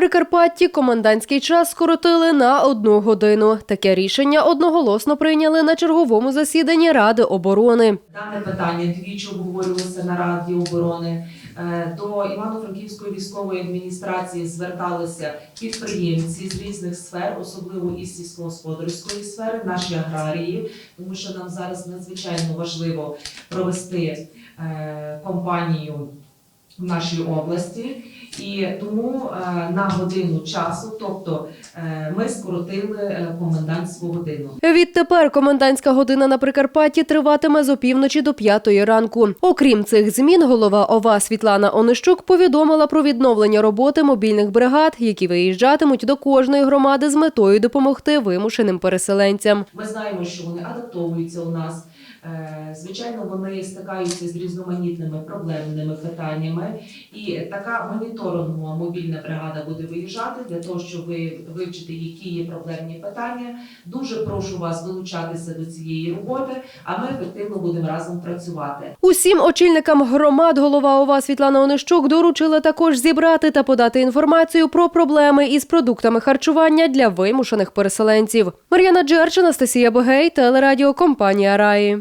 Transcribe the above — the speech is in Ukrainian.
Прикарпатті комендантський час скоротили на одну годину. Таке рішення одноголосно прийняли на черговому засіданні Ради оборони. Дане питання двічі обговорювалося на Раді оборони. Е, До Івано-Франківської військової адміністрації зверталися підприємці з різних сфер, особливо із сільськогосподарської сфери, наші аграрії, тому що нам зараз надзвичайно важливо провести е, компанію в нашій області. І тому е, на годину часу, тобто е, ми скоротили е, комендантську годину. Відтепер комендантська година на Прикарпатті триватиме з опівночі до п'ятої ранку. Окрім цих змін, голова ОВА Світлана Онищук повідомила про відновлення роботи мобільних бригад, які виїжджатимуть до кожної громади з метою допомогти вимушеним переселенцям. Ми знаємо, що вони адаптовуються у нас. Е, Звичайно, вони стикаються з різноманітними проблемними питаннями, і така моніторингова мобільна бригада буде виїжджати для того, щоб ви вивчити, які є проблемні питання. Дуже прошу вас долучатися до цієї роботи, а ми ефективно будемо разом працювати. Усім очільникам громад голова ОВА Світлана Онищук доручила також зібрати та подати інформацію про проблеми із продуктами харчування для вимушених переселенців. Мар'яна Джерч, Анастасія Богей, телерадіокомпанія Раї.